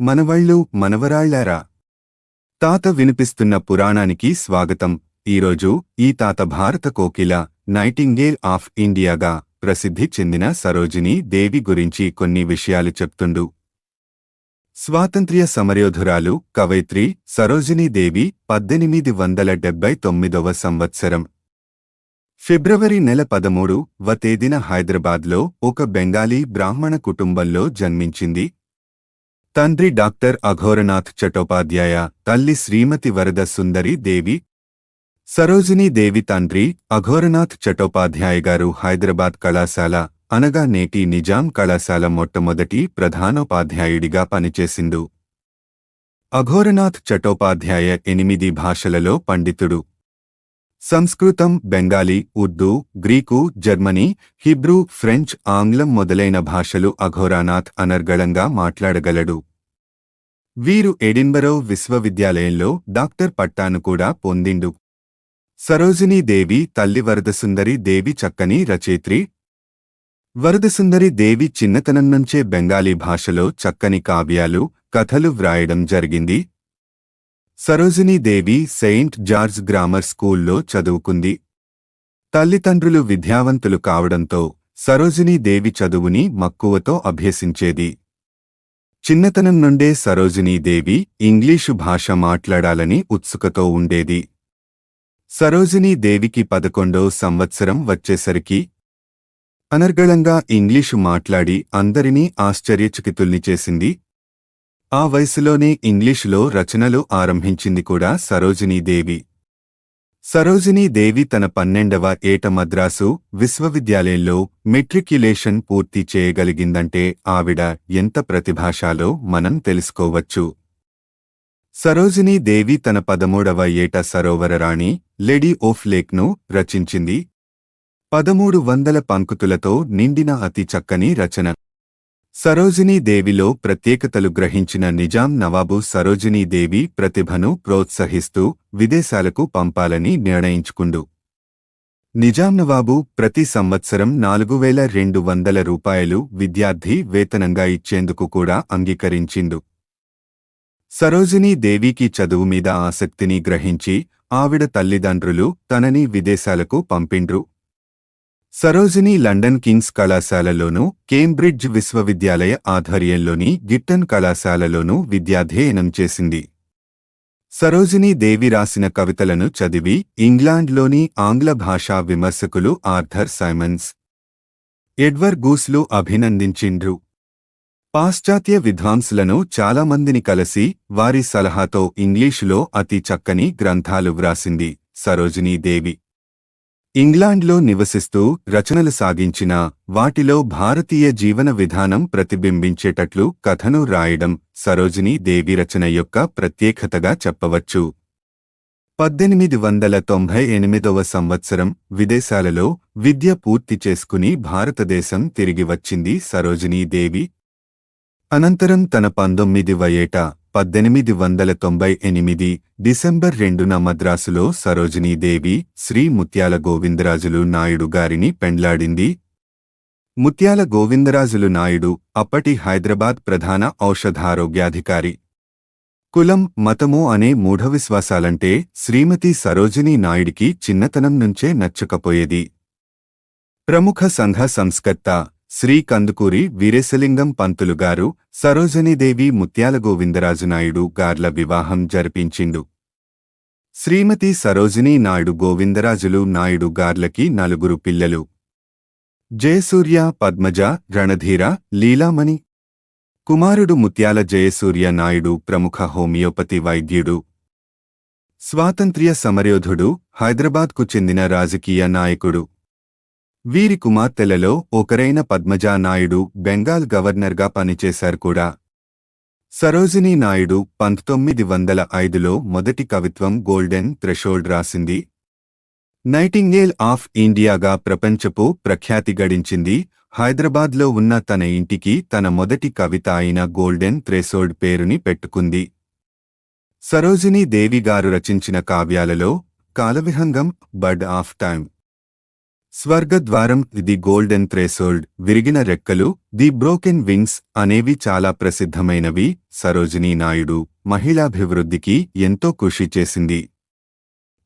మనవళ్ళు మనవరాళ్ళారా? తాత వినిపిస్తున్న పురాణానికి స్వాగతం. ఈరోజు ఈ తాత భారత కోకిల నైటింగేల్ ఆఫ్ ఇండియాగా ప్రసిద్ధి చెందిన సరోజిని దేవి గురించి కొన్ని విషయాలు చెప్తుండు. స్వాతంత్ర్య సమరయోధురాలు కవయిత్రి సరోజినీదేవి పద్దెనిమిది వందల డెబ్బై తొమ్మిదవ సంవత్సరం. ఫిబ్రవరి నెల పదమూడు వ తేదీన హైదరాబాద్లో ఒక బెంగాలీ బ్రాహ్మణ కుటుంబంలో జన్మించింది. తండ్రి డాక్టర్ అఘోరనాథ్ చటోపాధ్యాయ తల్లి శ్రీమతి వరద సుందరి దేవి సరోజినీ దేవి తండ్రి అఘోరనాథ్ చటోపాధ్యాయ గారు హైదరాబాద్ కళాశాల అనగా నేటి నిజాం కళాశాల మొట్టమొదటి ప్రధానోపాధ్యాయుడిగా పనిచేసిండు. అఘోరనాథ్ చటోపాధ్యాయ ఎనిమిది భాషలలో పండితుడు. సంస్కృతం Bengali Urdu Greek Germany Hebrew French ఆంగ్లం మొదలైన భాషలు అఘోరానాథ్ అనర్గళంగా మాట్లాడగలడు. వీరు ఎడిన్బరో విశ్వవిద్యాలయంలో డాక్టర్ పట్టాను కూడా పొందిండు. సరోజినీదేవి తల్లి వరదసుందరి దేవి చక్కని రచయిత్రి. వరదసుందరి దేవి చిన్నతనం నుంచే బెంగాలీ భాషలో చక్కని కావ్యాలు కథలు వ్రాయడం జరిగింది. సరోజినీదేవి సెయింట్ జార్జ్ గ్రామర్ స్కూల్లో చదువుకుంది. తల్లిదండ్రులు విద్యావంతులు కావడంతో సరోజినీదేవి చదువుని మక్కువతో అభ్యసించేది. చిన్నతనం నుండే సరోజినీదేవి ఇంగ్లీషు భాష మాట్లాడాలని ఉత్సుకతో ఉండేది. సరోజినీదేవికి పదకొండో సంవత్సరం వచ్చేసరికి అనర్గళంగా ఇంగ్లీషు మాట్లాడి అందరినీ ఆశ్చర్యచకితుల్ని చేసింది. ఆ వయసులోనే ఇంగ్లీషులో రచనలు ఆరంభించింది కూడా సరోజినీదేవి సరోజినీదేవి తన పన్నెండవ ఏట మద్రాసు విశ్వవిద్యాలయంలో మెట్రిక్యులేషన్ పూర్తి చేయగలిగిందంటే ఆవిడ ఎంత ప్రతిభాశాలో మనం తెలుసుకోవచ్చు. సరోజినీదేవి తన పదమూడవ ఏట సరోవర రాణి లెడీ ఓఫ్ లేక్ను రచించింది. పదమూడు వందల పంకుతులతో నిండిన అతి చక్కని రచన. సరోజినీదేవిలో ప్రత్యేకతలు గ్రహించిన నిజాం నవాబు సరోజినీదేవి ప్రతిభను ప్రోత్సహిస్తూ విదేశాలకు పంపాలని నిర్ణయించుకుండు. నిజాం నవాబు ప్రతి సంవత్సరం నాలుగు వేల రెండు వందల రూపాయలు విద్యార్థి వేతనంగా ఇచ్చేందుకు కూడా అంగీకరించిండు. సరోజినీదేవికి చదువు మీద ఆసక్తిని గ్రహించి ఆవిడ తల్లిదండ్రులు తనని విదేశాలకు పంపిండ్రు. సరోజిని లండన్ కింగ్స్ కళాశాలలోనూ కేంబ్రిడ్జ్ విశ్వవిద్యాలయ ఆధ్వర్యంలోని గిట్టన్ కళాశాలలోనూ విద్యాధ్యయనం చేసింది. సరోజినీ దేవి రాసిన కవితలను చదివి ఇంగ్లాండ్లోని ఆంగ్ల భాషా విమర్శకులు ఆర్థర్ సైమన్స్ ఎడ్వర్ గూస్లు అభినందించిండ్రు. పాశ్చాత్య విద్వాంసులను చాలామందిని కలసి వారి సలహాతో ఇంగ్లీషులో అతి చక్కని గ్రంథాలు వ్రాసింది సరోజినీ దేవి. ఇంగ్లాండ్లో నివసిస్తూ రచనలు సాగించిన వాటిలో భారతీయ జీవన విధానం ప్రతిబింబించేటట్లు కథను రాయడం సరోజినీ దేవి రచన యొక్క ప్రత్యేకతగా చెప్పవచ్చు. పద్దెనిమిది వందల తొంభై ఎనిమిదవ సంవత్సరం విదేశాలలో విద్య పూర్తి చేసుకుని భారతదేశం తిరిగి వచ్చింది సరోజినీ దేవి. అనంతరం తన పంతొమ్మిదివ ఏట పద్దెనిమిది వందల తొంభై ఎనిమిది డిసెంబర్ రెండున మద్రాసులో సరోజినీదేవి శ్రీ ముత్యాల గోవిందరాజులు నాయుడు గారిని పెండ్లాడింది. ముత్యాల గోవిందరాజులు నాయుడు అప్పటి హైదరాబాద్ ప్రధాన ఔషధారోగ్యాధికారి. కులం మతము అనే మూఢవిశ్వాసాలంటే శ్రీమతి సరోజినీ నాయుడికి చిన్నతనం నుంచే నచ్చకపోయేది. ప్రముఖ సంఘ సంస్కర్త శ్రీ కందుకూరి వీరేశలింగం పంతులు గారు సరోజనీదేవి ముత్యాల గోవిందరాజు నాయుడు గార్ల వివాహం జరిపించిండు. శ్రీమతి సరోజినీ నాయుడు గోవిందరాజులు నాయుడు గార్లకి నలుగురు పిల్లలు. జయసూర్య పద్మజ రణధీర లీలామణి. కుమారుడు ముత్యాల జయసూర్య నాయుడు ప్రముఖ హోమియోపతి వైద్యుడు. స్వాతంత్ర్య సమరయోధుడు హైదరాబాద్కు చెందిన రాజకీయ నాయకుడు. వీరి కుమార్తెలలో ఒకరైన పద్మజా నాయుడు బెంగాల్ గవర్నర్గా పనిచేశారు కూడా. సరోజినీ నాయుడు పంతొమ్మిది వందల ఐదులో మొదటి కవిత్వం గోల్డెన్ థ్రెషోల్డ్ రాసింది. నైటింగేల్ ఆఫ్ ఇండియాగా ప్రపంచపు ప్రఖ్యాతి గడించింది. హైదరాబాద్లో ఉన్న తన ఇంటికి తన మొదటి కవిత అయిన గోల్డెన్ థ్రెషోల్డ్ పేరుని పెట్టుకుంది. సరోజినీ దేవి గారు రచించిన కావ్యాలలో కాలవిహంగం బర్డ్ ఆఫ్ టైమ్. స్వర్గద్వారం ది గోల్డెన్ థ్రెసోల్డ్ విరిగిన రెక్కలు ది బ్రోకెన్ వింగ్స్ అనేవి చాలా ప్రసిద్ధమైనవి. సరోజినీ నాయుడు మహిళాభివృద్ధికి ఎంతో కృషి చేసింది.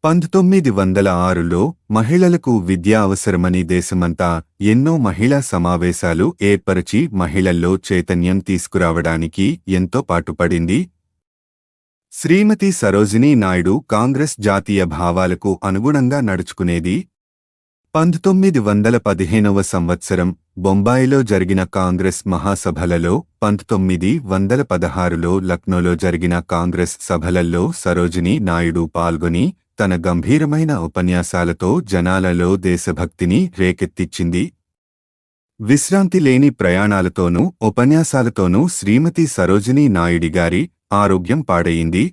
పంతొమ్మిది వందల ఆరులో మహిళలకు విద్య అవసరమని దేశమంతా ఎన్నో మహిళా సమావేశాలు ఏర్పరిచి మహిళల్లో చైతన్యం తీసుకురావడానికి ఎంతో పాటుపడింది. శ్రీమతి సరోజినీ నాయుడు కాంగ్రెస్ జాతీయ భావాలకు అనుగుణంగా నడుచుకునేది పంతొమ్మిది వందల పదిహేనవ సంవత్సరం బొంబాయిలో జరిగిన కాంగ్రెస్ మహాసభలలో పంతొమ్మిది వందల పదహారులో లక్నోలో జరిగిన కాంగ్రెస్ సభలలో సరోజిని నాయుడు పాల్గొని తన గంభీరమైన ఉపన్యాసాలతో జనాలలో దేశభక్తిని రేకెత్తిచ్చింది. విశ్రాంతి లేని ప్రయాణాలతోనూ ఉపన్యాసాలతోనూ శ్రీమతి సరోజినీ నాయుడి గారి ఆరోగ్యం పాడయింది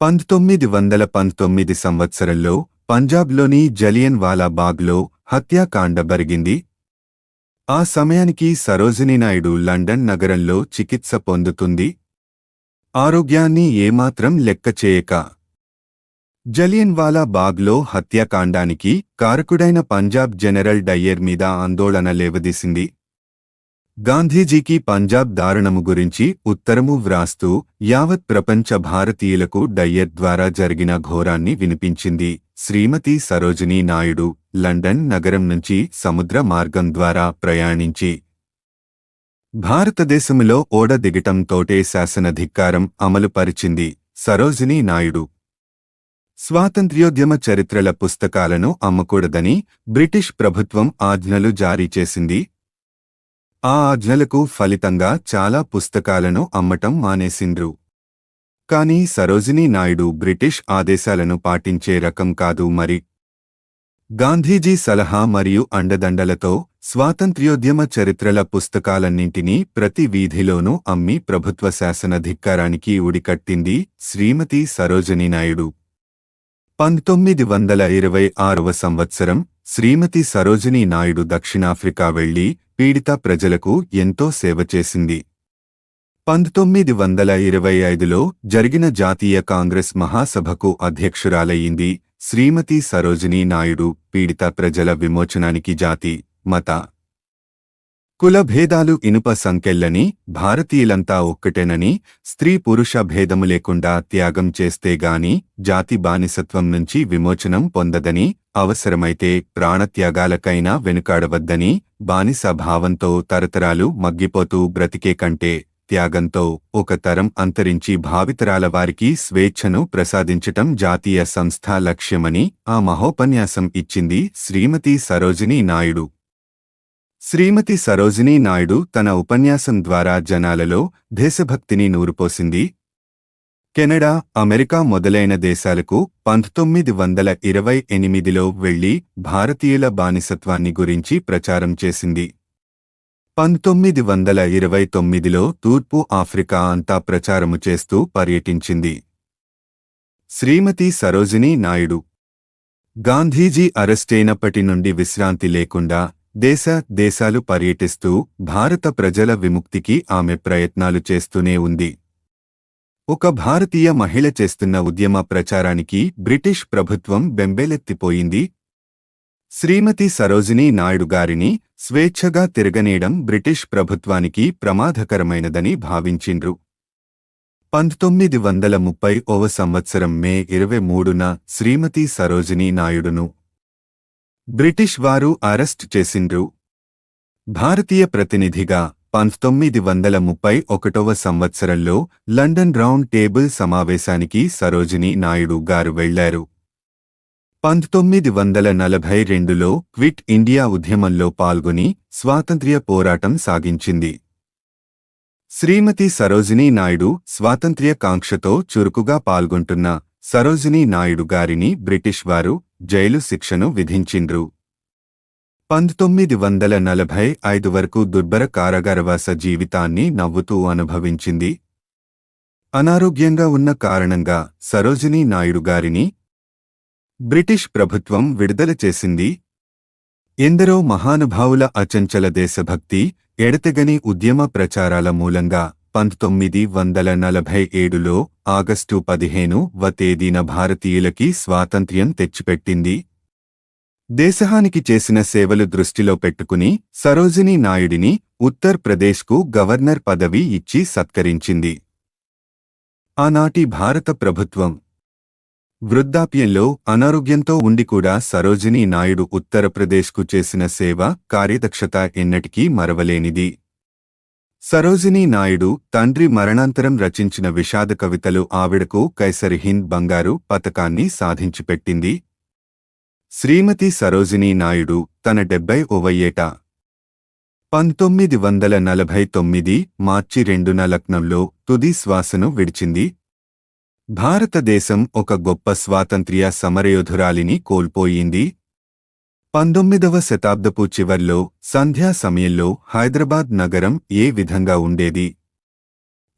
పంతొమ్మిది వందల పంతొమ్మిది సంవత్సరంలో పంజాబ్లోని జలియన్ వాలాబాగ్లో హత్యాకాండ బరిగింది ఆ సమయానికి సరోజినీ నాయుడు లండన్ నగరంలో చికిత్స పొందుతుంది. ఆరోగ్యాన్ని ఏమాత్రం లెక్క చేయక జలియన్వాలా బాగ్లో హత్యాకాండానికి కారకుడైన పంజాబ్ జనరల్ డయ్యర్ మీద ఆందోళన లేవదీసింది. గాంధీజీకి పంజాబ్ దారుణము గురించి ఉత్తరము వ్రాస్తూ యావత్ ప్రపంచ భారతీయులకు డయ్యర్ ద్వారా జరిగిన ఘోరాన్ని వినిపించింది. శ్రీమతి సరోజినీ నాయుడు లండన్ నగరం నుంచి సముద్ర మార్గం ద్వారా ప్రయాణించి భారతదేశములో ఓడ దిగటంతోటే శాసనధిక్కారం అమలుపరిచింది సరోజినీ నాయుడు స్వాతంత్ర్యోద్యమ చరిత్రల పుస్తకాలను అమ్మకూడదని బ్రిటిష్ ప్రభుత్వం ఆజ్ఞలు జారీ చేసింది. ఆ ఆజ్ఞలకు ఫలితంగా చాలా పుస్తకాలను అమ్మటం మానేసిండ్రు. కాని సరోజినీ నాయుడు బ్రిటిష్ ఆదేశాలను పాటించే రకం కాదు మరి. గాంధీజీ సలహా మరియు అండదండలతో స్వాతంత్ర్యోద్యమ చరిత్రల పుస్తకాలన్నింటినీ ప్రతి వీధిలోనూ అమ్మి ప్రభుత్వ శాసనధిక్కారానికి ఉడికట్టింది శ్రీమతి సరోజినీ నాయుడు. పంతొమ్మిది వందల ఇరవై ఆరవ సంవత్సరం శ్రీమతి సరోజినీ నాయుడు దక్షిణాఫ్రికా వెళ్ళి పీడిత ప్రజలకు ఎంతో సేవ చేసింది. పంతొమ్మిది వందల ఇరవై ఐదులో జరిగిన జాతీయ కాంగ్రెస్ మహాసభకు అధ్యక్షురాలయ్యింది శ్రీమతి సరోజినీ నాయుడు పీడిత ప్రజల విమోచనానికి జాతి మత కుల భేదాలు ఇనుప సంకెళ్ళని భారతీయులంతా ఒక్కటేనని స్త్రీ పురుష భేదము లేకుండా త్యాగం చేస్తే గాని జాతి బానిసత్వం నుంచి విమోచనం పొందదని అవసరమైతే ప్రాణత్యాగాలకైనా వెనుకాడవద్దని బానిస భావంతో తరతరాలు మగ్గిపోతూ బ్రతికే కంటే త్యాగంతో ఒక తరం అంతరించి భావితరాల వారికి స్వేచ్ఛను ప్రసాదించటం జాతీయ సంస్థ లక్ష్యమని ఆ మహోపన్యాసం ఇచ్చింది శ్రీమతి సరోజినీ నాయుడు. శ్రీమతి సరోజినీ నాయుడు తన ఉపన్యాసం ద్వారా జనాలలో దేశభక్తిని నూరుపోసింది. కెనడా అమెరికా మొదలైన దేశాలకు పంతొమ్మిది వందల ఇరవై ఎనిమిదిలో వెళ్ళి భారతీయుల బానిసత్వాన్ని గురించి ప్రచారం చేసింది. పంతొమ్మిది వందల ఇరవై తొమ్మిదిలో తూర్పు ఆఫ్రికా అంతా ప్రచారము చేస్తూ పర్యటించింది. శ్రీమతి సరోజినీ నాయుడు. గాంధీజీ అరెస్టైనప్పటి నుండి విశ్రాంతి లేకుండా దేశ దేశాలు పర్యటిస్తూ భారత ప్రజల విముక్తికి ఆమె ప్రయత్నాలు చేస్తూనే ఉంది. ఒక భారతీయ మహిళ చేస్తున్న ఉద్యమ ప్రచారానికి బ్రిటిష్ ప్రభుత్వం బెంబేలెత్తిపోయింది. శ్రీమతి సరోజినీ నాయుడు గారిని స్వేచ్ఛగా తిరగనీయడం బ్రిటిష్ ప్రభుత్వానికి ప్రమాదకరమైనదని భావించిండ్రు. పంతొమ్మిది వందల ముప్పై ఓవ సంవత్సరం మే ఇరవై మూడున శ్రీమతి సరోజినీ నాయుడును బ్రిటిష్ వారు అరెస్ట్ చేసిండ్రు. భారతీయ ప్రతినిధిగా పంతొమ్మిది వందల ముప్పై ఒకటవ సంవత్సరంలో లండన్ రౌండ్ టేబుల్ సమావేశానికి సరోజిని నాయుడు గారు వెళ్ళారు పంతొమ్మిది వందల నలభై రెండులో క్విట్ ఇండియా ఉద్యమంలో పాల్గొని స్వాతంత్ర్య పోరాటం సాగించింది. శ్రీమతి సరోజినీ నాయుడు స్వాతంత్ర్య కాంక్షతో చురుకుగా పాల్గొంటున్న సరోజినీ నాయుడు గారిని బ్రిటిష్ వారు జైలు శిక్షను విధించిండ్రు. పంతొమ్మిది వందల నలభై ఐదు వరకు దుర్భర కారాగారవాస జీవితాన్ని నవ్వుతూ అనుభవించింది. అనారోగ్యంగా ఉన్న కారణంగా సరోజినీ నాయుడు గారిని బ్రిటిష్ ప్రభుత్వం విడుదల చేసింది. ఎందరో మహానుభావుల అచంచల దేశభక్తి ఎడతెగని ఉద్యమ ప్రచారాల మూలంగా పంతొమ్మిది వందల నలభై ఏడులో ఆగస్టు పదిహేను వ తేదీన భారతీయులకి స్వాతంత్ర్యం తెచ్చిపెట్టింది. దేశానికి చేసిన సేవలు దృష్టిలో పెట్టుకుని సరోజినీ నాయుడిని ఉత్తర్ ప్రదేశ్కు గవర్నర్ పదవి ఇచ్చి సత్కరించింది. ఆనాటి భారత ప్రభుత్వం వృద్ధాప్యంలో అనారోగ్యంతో ఉండి కూడా సరోజినీ నాయుడు ఉత్తరప్రదేశ్కు చేసిన సేవ కార్యదక్షత ఎన్నటికీ మరవలేనిది. సరోజినీ నాయుడు తండ్రి మరణాంతరం రచించిన విషాద కవితలు ఆవిడకు కైసరి హింద్ బంగారు పతకాన్ని సాధించిపెట్టింది. శ్రీమతి సరోజినీ నాయుడు తన డెబ్బై ఓవయ్యేట పంతొమ్మిది వందల నలభై తొమ్మిది మార్చి రెండున లక్నంలో తుది శ్వాసను విడిచింది. భారతదేశం ఒక గొప్ప స్వాతంత్ర్య సమరయోధురాలిని కోల్పోయింది. పంతొమ్మిదవ శతాబ్దపు చివర్లో సంధ్యా సమయంలో హైదరాబాద్ నగరం ఏ విధంగా ఉండేది?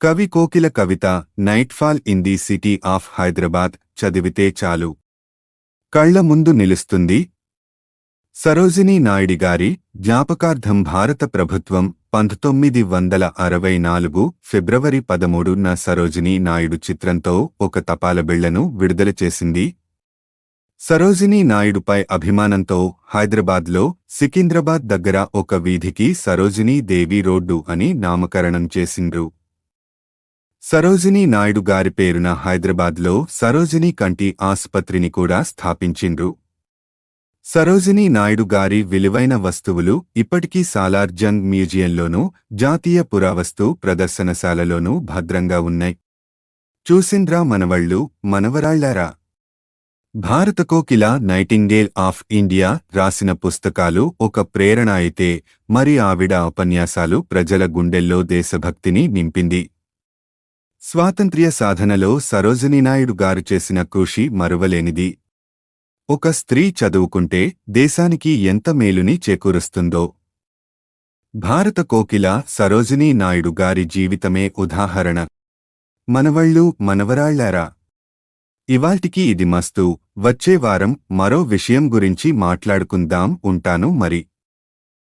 కవి కోకిల కవిత nightfall in the city of Hyderabad చదివితే చాలు. కళ్ళ ముందు నిలుస్తుంది. సరోజినీ నాయుడి గారి జ్ఞాపకార్థం భారత ప్రభుత్వం పంతొమ్మిది వందల అరవై నాలుగు ఫిబ్రవరి పదమూడున సరోజినీ నాయుడు చిత్రంతో ఒక తపాల బిళ్ళను విడుదల చేసింది. సరోజినీ నాయుడుపై అభిమానంతో హైదరాబాద్లో సికింద్రాబాద్ దగ్గర ఒక వీధికి సరోజినీ దేవి రోడ్డు అని నామకరణం చేసిండ్రు. సరోజినీ నాయుడు గారి పేరున హైదరాబాద్లో సరోజినీ కంటి ఆసుపత్రిని కూడా స్థాపించిండ్రు. సరోజినీ నాయుడు గారి విలువైన వస్తువులు ఇప్పటికీ సాలార్ జంగ్ మ్యూజియంలోనూ జాతీయ పురావస్తు ప్రదర్శనశాలలోనూ భద్రంగా ఉన్నాయి. చూసిండ్రా మనవళ్ళు మనవరాళ్ళారా! భారత కోకిల నైటింగేల్ ఆఫ్ ఇండియా రాసిన పుస్తకాలు ఒక ప్రేరణ అయితే మరి ఆవిడ ఉపన్యాసాలు ప్రజల గుండెల్లో దేశభక్తిని నింపింది. స్వాతంత్ర్య సాధనలో సరోజనీనాయుడు గారు చేసిన కృషి మరువలేనిది. ఒక స్త్రీ చదువుకుంటే దేశానికి ఎంత మేలుని చేకూరుస్తుందో. భారత కోకిల సరోజినీ నాయుడు గారి జీవితమే ఉదాహరణ. మనవళ్ళు మనవరాళ్ళారా! ఇవాల్టికి ఇది మస్తు. వచ్చే వారం మరో విషయం గురించి మాట్లాడుకుందాం ఉంటాను మరి.